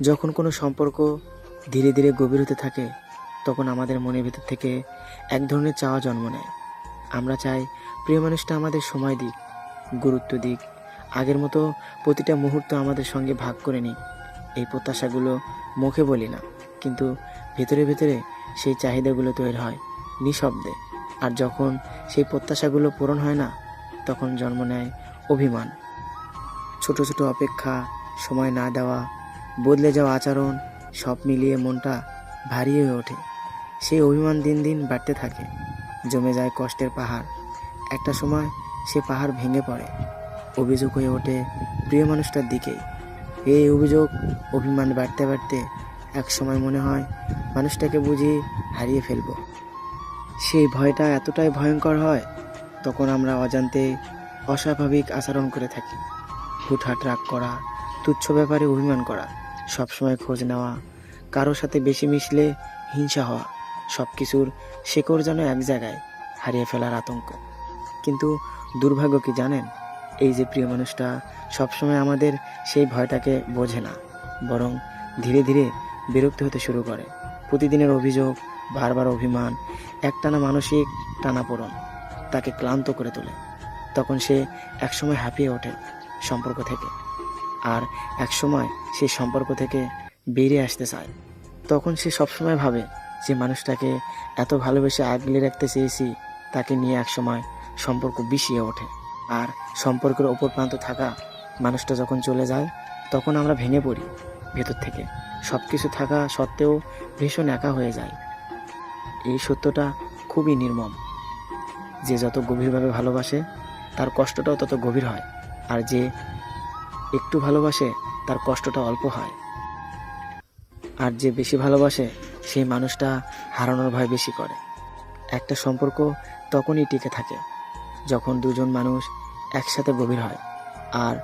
যখন কোনো সম্পর্ক ধীরে ধীরে গভীর হতে থাকে, তখন আমাদের মনের ভেতর থেকে এক ধরনের চাওয়া জন্ম নেয়। আমরা চাই প্রিয় মানুষটা আমাদের সময় দিক, গুরুত্ব দিক, আগের মতো প্রতিটা মুহূর্ত আমাদের সঙ্গে ভাগ করে নিই এই প্রত্যাশাগুলো মুখে বলি না, কিন্তু ভেতরে ভেতরে সেই চাহিদাগুলো তৈরি হয় নিঃশব্দে। আর যখন সেই প্রত্যাশাগুলো পূরণ হয় না, তখন জন্ম নেয় অভিমান। ছোট ছোট অপেক্ষা, সময় না দেওয়া বদলে যাওয়া আচরণ সব মিলিয়ে মনটা ভারী হয়ে ওঠে। সেই অভিমান দিন দিন বাড়তে থাকে। জমে যায় কষ্টের পাহাড়। একটা সময় সে পাহাড় ভেঙে পড়ে। অভিযোগ হয়ে ওঠে প্রিয় মানুষটার দিকেই। এই অভিযোগ অভিমান বাড়তে বাড়তে এক সময় মনে হয় মানুষটাকে বুঝি হারিয়ে ফেলব। সেই ভয়টা এতটাই ভয়ঙ্কর হয়, তখন আমরা অজান্তে অস্বাভাবিক আচরণ করে থাকি। হুটহাট রাগ করা, তুচ্ছ ব্যাপারে অভিমান করা। সবসময় খোঁজ নেওয়া, কারোর সাথে বেশি মিশলে হিংসা হওয়া সব কিছুর শেকড় যেন এক জায়গায় হারিয়ে ফেলার আতঙ্ক। কিন্তু দুর্ভাগ্য কি জানেন? এই যে প্রিয় মানুষটা সবসময় আমাদের সেই ভয়টাকে বোঝে না, বরং ধীরে ধীরে বিরক্ত হতে শুরু করে। প্রতিদিনের অভিযোগ, বারবার অভিমান, একটানা মানসিক টানাপোড়ন তাকে ক্লান্ত করে তোলে। তখন সে একসময় হাঁপিয়ে ওঠে সম্পর্ক থেকে। আর একসময় সেই সম্পর্ক থেকে বেরিয়ে আসতে চায়। তখন সে সবসময় ভাবে যে মানুষটাকে এত ভালোবেসে আগলে রাখতে চেয়েছি, তাকে নিয়ে একসময় সম্পর্ক বিষিয়ে ওঠে। আর সম্পর্কের ওপর প্রান্ত থাকা মানুষটা যখন চলে যায়, তখন আমরা ভেঙে পড়ি ভেতর থেকে। সব কিছু থাকা সত্ত্বেও ভীষণ একা হয়ে যায়। এই সত্যটা খুবই নির্মম। যে যত গভীরভাবে ভালোবাসে, তার কষ্টটাও তত গভীর হয়। আর যে একটু ভালোবাসে, তার কষ্টটা অল্প হয়। আর যে বেশি ভালোবাসে, সেই মানুষটা হারানোর ভয় বেশি করে। একটা সম্পর্ক তখনই টিকে থাকে, যখন দুজন মানুষ একসাথে গভীর হয়। আর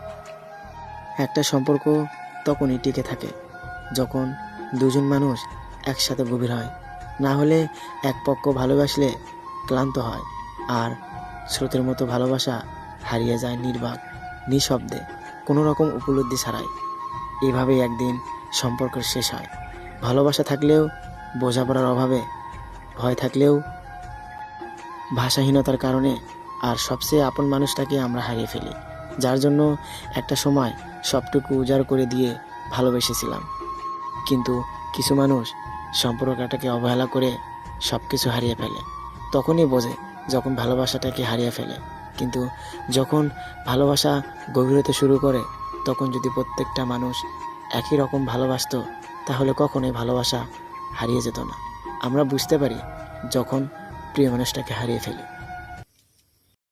একটা সম্পর্ক তখনই টিকে থাকে, যখন দুজন মানুষ একসাথে গভীর হয়। না হলে এক পক্ষ ভালোবাসলে ক্লান্ত হয়, আর স্রোতের মতো ভালোবাসা হারিয়ে যায় নির্বাক, নিঃশব্দে। কোনো রকম উপলব্ধি ছাড়াই। এভাবেই একদিন সম্পর্কের শেষ হয়। ভালোবাসা থাকলেও, বোঝাপড়ার অভাবে, ভয় থাকলেও, ভাষাহীনতার কারণে আর সবচেয়ে আপন মানুষটাকে আমরা হারিয়ে ফেলি, যার জন্য একটা সময় সবটুকু উজাড় করে দিয়ে ভালোবেসেছিলাম। কিন্তু কিছু মানুষ সম্পর্কটাকে অবহেলা করে সব কিছু হারিয়ে ফেলে। তখনই বোঝে যখন ভালোবাসাটাকে হারিয়ে ফেলে। কিন্তু যখন ভালোবাসা গভীর হতে শুরু করে, তখন যদি প্রত্যেকটা মানুষ একই রকম ভালোবাসত, তাহলে কখনোই ভালোবাসা হারিয়ে যেত না। আমরা বুঝতে পারি যখন প্রিয় মানুষটাকে হারিয়ে ফেলি।